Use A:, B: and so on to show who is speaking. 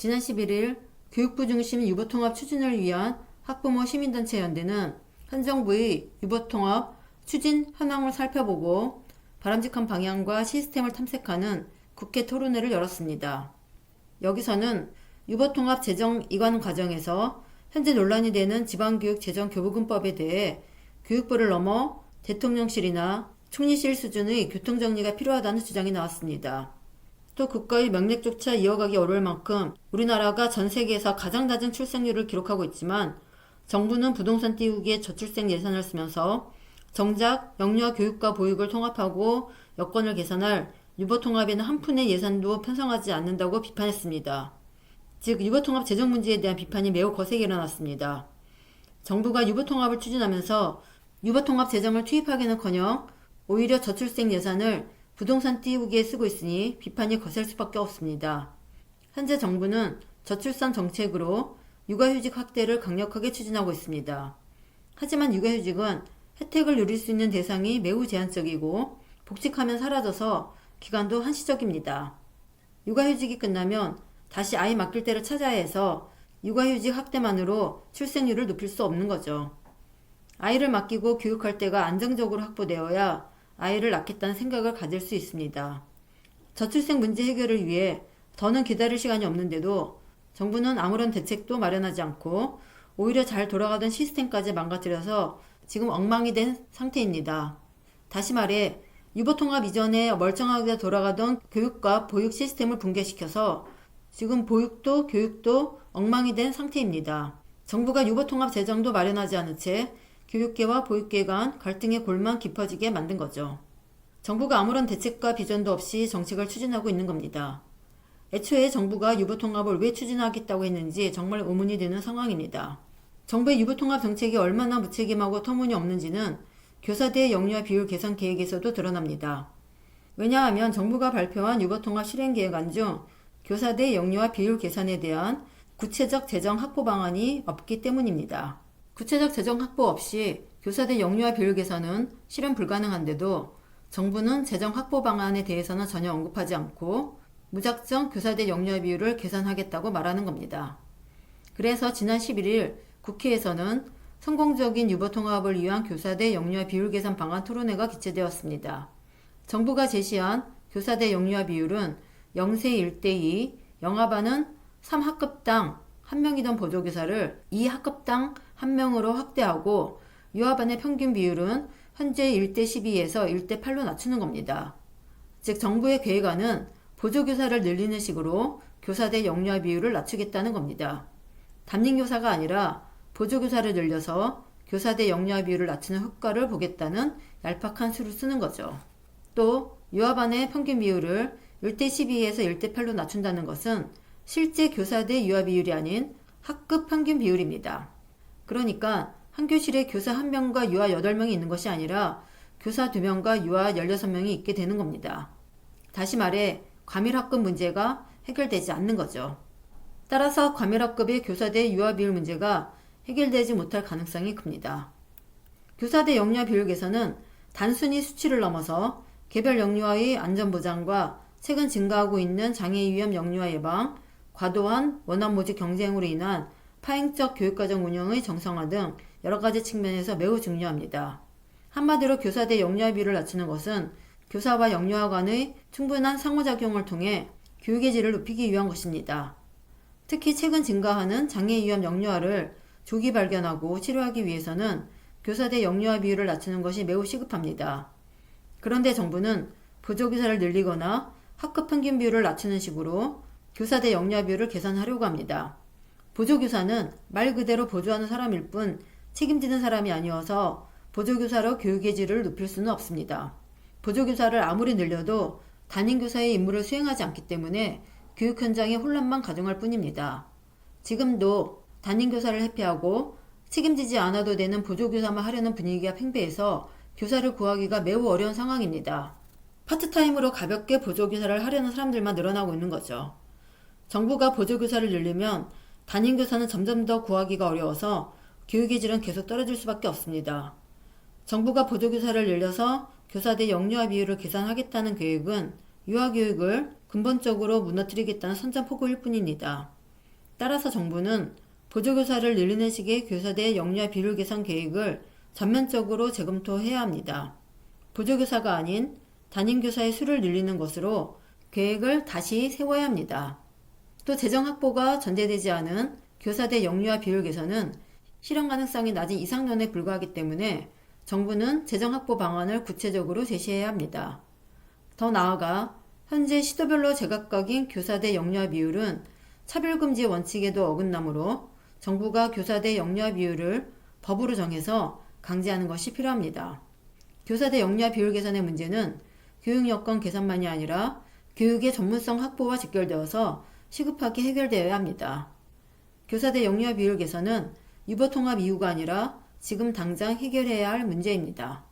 A: 지난 11일 교육부 중심 유보통합 추진을 위한 학부모 시민단체 연대는 현 정부의 유보통합 추진 현황을 살펴보고 바람직한 방향과 시스템을 탐색하는 국회 토론회를 열었습니다. 여기서는 유보통합 재정 이관 과정에서 현재 논란이 되는 지방교육 재정 교부금법에 대해 교육부를 넘어 대통령실이나 총리실 수준의 교통정리가 필요하다는 주장이 나왔습니다. 또 국가의 명맥조차 이어가기 어려울 만큼 우리나라가 전 세계에서 가장 낮은 출생률을 기록하고 있지만 정부는 부동산 띄우기에 저출생 예산을 쓰면서 정작 영유아 교육과 보육을 통합하고 여건을 개선할 유보통합에는 한 푼의 예산도 편성하지 않는다고 비판했습니다. 즉 유보통합 재정 문제에 대한 비판이 매우 거세게 일어났습니다. 정부가 유보통합을 추진하면서 유보통합 재정을 투입하기는커녕 오히려 저출생 예산을 부동산 띄우기에 쓰고 있으니 비판이 거셀 수밖에 없습니다. 현재 정부는 저출산 정책으로 육아휴직 확대를 강력하게 추진하고 있습니다. 하지만 육아휴직은 혜택을 누릴 수 있는 대상이 매우 제한적이고 복직하면 사라져서 기간도 한시적입니다. 육아휴직이 끝나면 다시 아이 맡길 때를 찾아야 해서 육아휴직 확대만으로 출생률을 높일 수 없는 거죠. 아이를 맡기고 교육할 때가 안정적으로 확보되어야 아이를 낳겠다는 생각을 가질 수 있습니다. 저출생 문제 해결을 위해 더는 기다릴 시간이 없는데도 정부는 아무런 대책도 마련하지 않고 오히려 잘 돌아가던 시스템까지 망가뜨려서 지금 엉망이 된 상태입니다. 다시 말해 유보통합 이전에 멀쩡하게 돌아가던 교육과 보육 시스템을 붕괴시켜서 지금 보육도 교육도 엉망이 된 상태입니다. 정부가 유보통합 재정도 마련하지 않은 채 교육계와 보육계 간 갈등의 골만 깊어지게 만든 거죠. 정부가 아무런 대책과 비전도 없이 정책을 추진하고 있는 겁니다. 애초에 정부가 유보통합을 왜 추진하겠다고 했는지 정말 의문이 드는 상황입니다. 정부의 유보통합 정책이 얼마나 무책임하고 터무니없는지는 교사대 영유아 비율 개선 계획에서도 드러납니다. 왜냐하면 정부가 발표한 유보통합 실행 계획안 중 교사대 영유아 비율 개선에 대한 구체적 재정 확보 방안이 없기 때문입니다. 구체적 재정 확보 없이 교사대 영유아 비율 개선은 실현 불가능한데도 정부는 재정 확보 방안에 대해서는 전혀 언급하지 않고 무작정 교사대 영유아 비율을 개선하겠다고 말하는 겁니다. 그래서 지난 11일 국회에서는 성공적인 유보 통합을 위한 교사대 영유아 비율 개선 방안 토론회가 개최되었습니다. 정부가 제시한 교사대 영유아 비율은 0세 1대2, 영아반은 3학급당 1명이던 보조교사를 2학급당 1명으로 확대하고 유아반의 평균 비율은 현재 1대 12에서 1대 8로 낮추는 겁니다. 즉 정부의 계획안은 보조교사를 늘리는 식으로 교사 대 영유아 비율을 낮추겠다는 겁니다. 담임교사가 아니라 보조교사를 늘려서 교사 대 영유아 비율을 낮추는 효과를 보겠다는 얄팍한 수를 쓰는 거죠. 또 유아반의 평균 비율을 1대 12에서 1대 8로 낮춘다는 것은 실제 교사 대 유아 비율이 아닌 학급 평균 비율입니다. 그러니까 한 교실에 교사 1명과 유아 8명이 있는 것이 아니라 교사 2명과 유아 16명이 있게 되는 겁니다. 다시 말해 과밀학급 문제가 해결되지 않는 거죠. 따라서 과밀학급의 교사 대 유아 비율 문제가 해결되지 못할 가능성이 큽니다. 교사 대 영유아 비율 개선은 단순히 수치를 넘어서 개별 영유아의 안전보장과 최근 증가하고 있는 장애 위험 영유아 예방, 과도한 원활 모집 경쟁으로 인한 파행적 교육과정 운영의 정상화 등 여러 가지 측면에서 매우 중요합니다. 한마디로 교사대 영유아 비율을 낮추는 것은 교사와 영유아 간의 충분한 상호작용을 통해 교육의 질을 높이기 위한 것입니다. 특히 최근 증가하는 장애 위험 영유아를 조기 발견하고 치료하기 위해서는 교사대 영유아 비율을 낮추는 것이 매우 시급합니다. 그런데 정부는 보조교사를 늘리거나 학급 평균 비율을 낮추는 식으로 교사대 영유아 비율을 개선하려고 합니다. 보조교사는 말 그대로 보조하는 사람일 뿐 책임지는 사람이 아니어서 보조교사로 교육의 질을 높일 수는 없습니다. 보조교사를 아무리 늘려도 담임교사의 임무를 수행하지 않기 때문에 교육 현장에 혼란만 가중할 뿐입니다. 지금도 담임교사를 회피하고 책임지지 않아도 되는 보조교사만 하려는 분위기가 팽배해서 교사를 구하기가 매우 어려운 상황입니다. 파트타임으로 가볍게 보조교사를 하려는 사람들만 늘어나고 있는 거죠. 정부가 보조교사를 늘리면 담임교사는 점점 더 구하기가 어려워서 교육의 질은 계속 떨어질 수밖에 없습니다. 정부가 보조교사를 늘려서 교사대 영유아 비율을 계산하겠다는 계획은 유아교육을 근본적으로 무너뜨리겠다는 선전포고일 뿐입니다. 따라서 정부는 보조교사를 늘리는 식의 교사대 영유아 비율 개선 계획을 전면적으로 재검토해야 합니다. 보조교사가 아닌 담임교사의 수를 늘리는 것으로 계획을 다시 세워야 합니다. 또 재정 확보가 전제되지 않은 교사대 영유아 비율 개선은 실현 가능성이 낮은 이상론에 불과하기 때문에 정부는 재정 확보 방안을 구체적으로 제시해야 합니다. 더 나아가 현재 시도별로 제각각인 교사대 영유아 비율은 차별금지 원칙에도 어긋나므로 정부가 교사대 영유아 비율을 법으로 정해서 강제하는 것이 필요합니다. 교사대 영유아 비율 개선의 문제는 교육 여건 개선만이 아니라 교육의 전문성 확보와 직결되어서 시급하게 해결되어야 합니다. 교사대 영유아 비율 개선은 유보 통합 이유가 아니라 지금 당장 해결해야 할 문제입니다.